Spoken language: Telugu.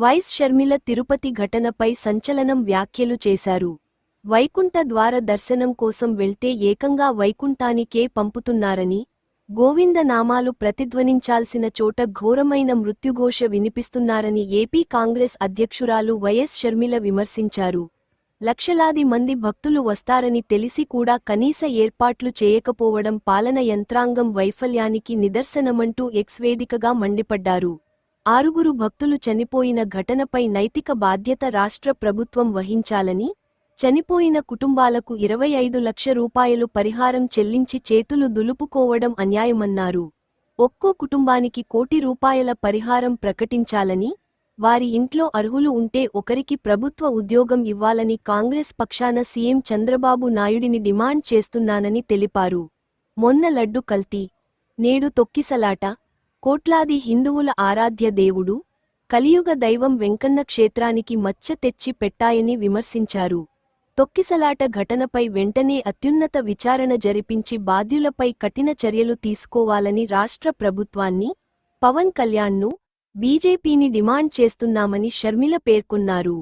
వైస్ షర్మిల తిరుపతి ఘటనపై సంచలనం వ్యాఖ్యలు చేశారు. వైకుంఠ ద్వార దర్శనం కోసం వెళ్తే ఏకంగా వైకుంఠానికే పంపుతున్నారని గోవింద నామాలు ప్రతిధ్వనించాల్సిన చోట ఘోరమైన మృత్యుఘోష వినిపిస్తున్నారని ఏపీ కాంగ్రెస్ అధ్యక్షురాలు వైఎస్ షర్మిల విమర్శించారు. లక్షలాది మంది భక్తులు వస్తారని తెలిసి కూడా కనీస ఏర్పాట్లు చేయకపోవడం పాలన యంత్రాంగం వైఫల్యానికి నిదర్శనమంటూ ఎక్స్వేదికగా మండిపడ్డారు. ఆరుగురు భక్తులు చనిపోయిన ఘటనపై నైతిక బాధ్యత రాష్ట్ర ప్రభుత్వం వహించాలని చనిపోయిన కుటుంబాలకు ఇరవై ఐదు లక్ష రూపాయలు పరిహారం చెల్లించి చేతులు దులుపుకోవడం అన్యాయమన్నారు. ఒక్కో కుటుంబానికి కోటి రూపాయల పరిహారం ప్రకటించాలని వారి ఇంట్లో అర్హులు ఉంటే ఒకరికి ప్రభుత్వ ఉద్యోగం ఇవ్వాలని కాంగ్రెస్ పక్షాన సీఎం చంద్రబాబు నాయుడిని డిమాండ్ చేస్తున్నానని తెలిపారు. మొన్న లడ్డు కల్తీ నేడు తొక్కిసలాట కోట్లాది హిందువుల ఆరాధ్య దేవుడు కలియుగ దైవం వెంకన్న క్షేత్రానికి మచ్చ తెచ్చి పెట్టాయని విమర్శించారు. తొక్కిసలాట ఘటనపై వెంటనే అత్యున్నత విచారణ జరిపించి బాధ్యులపై కఠిన చర్యలు తీసుకోవాలని రాష్ట్ర ప్రభుత్వాన్ని పవన్ కళ్యాణ్ను బీజేపీని డిమాండ్ చేస్తున్నామని షర్మిల పేర్కొన్నారు.